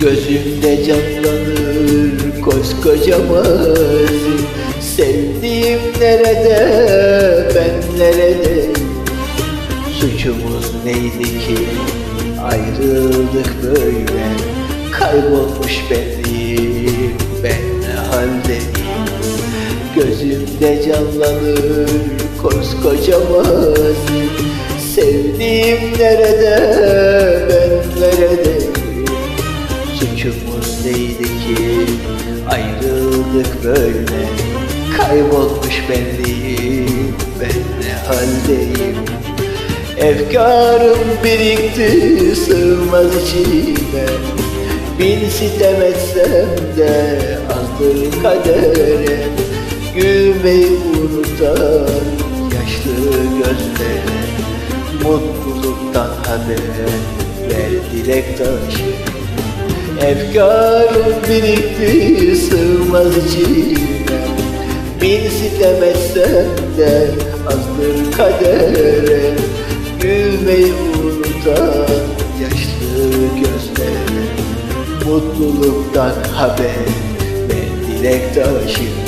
Gözümde canlanır koskoca mazi Sevdiğim nerede ben nerede? Suçumuz neydi ki? Ayrıldık böyle Kaybolmuş benliğim ben ne haldeyim? Gözümde canlanır koskoca mazi Sevdiğim nerede Neydi ki ayrıldık böyle Kaybolmuş benliğim. Ben ne haldeyim? Efkarım birikti sığmaz içime. Bin sitem etsem de azdır kadere. Gülmeyi unutan yaşlı gözlere Mutluluktan haber ver dilek taşı Efkarım birikti sığmaz içime Bin sitem etsem de azdır kadere. Gülmeyi unutan yaşlı gözlere. Mutluluktan haber ver dilek taşı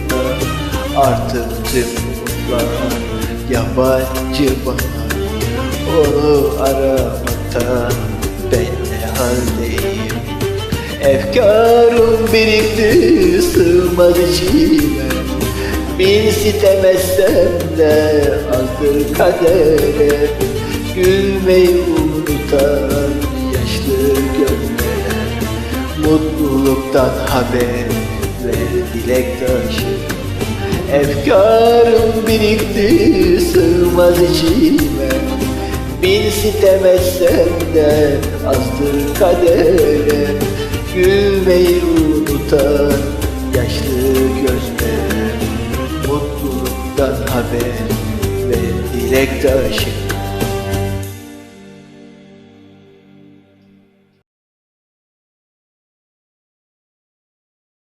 Artık tüm umutlar yabancı bana Onu aramaktan ben ne haldeyim? Efkarım birikti sığmaz içime. Bin sitem etsem de azdır kadere. Gülmeyi unutan yaşlı gözlere Mutluluktan haber ver dilek taşı Efkarım birikti sığmaz içime. Bin sitem etsem de azdır kadere. Gülmeyi unutan yaşlı gözlere Mutluluktan haber ver dilek taşı